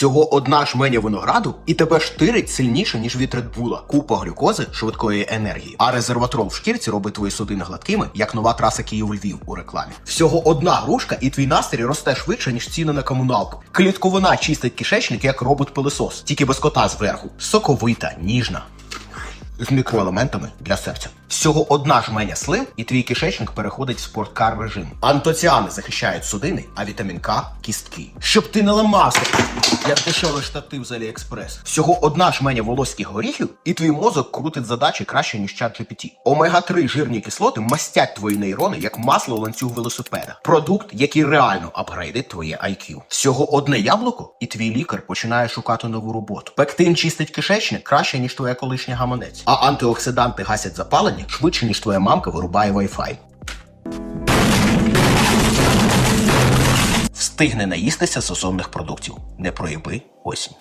Всього одна жменя винограду і тебе штирить сильніше, ніж від редбула. Купа глюкози, швидкої енергії. А резерватрол в шкірці робить твої судини гладкими, як нова траса Київ-Львів у рекламі. Всього одна грушка, і твій настрій росте швидше, ніж ціни на комуналку. Клітковина чистить кишечник, як робот-пилисос, тільки без кота зверху. Соковита, ніжна з мікроелементами для серця. Всього одна жменя слив, і твій кишечник переходить в спорткар режим. Антоціани захищають судини, а вітамін К кістки. Щоб ти не ламався, як дешевий штатив з Аліекспрес. Всього одна жменя волоських горіхів, і твій мозок крутить задачі краще, ніж чат GPT. Омега-3 жирні кислоти мастять твої нейрони, як масло ланцюг велосипеда. Продукт, який реально апгрейдить твоє IQ. Всього одне яблуко, і твій лікар починає шукати нову роботу. Пектин чистить кишечник краще, ніж твоя колишня гаманець. А антиоксиданти гасять запалення швидше, ніж твоя мамка вирубає Wi-Fi. Встигне наїстися сезонних продуктів. Не проїби осінь.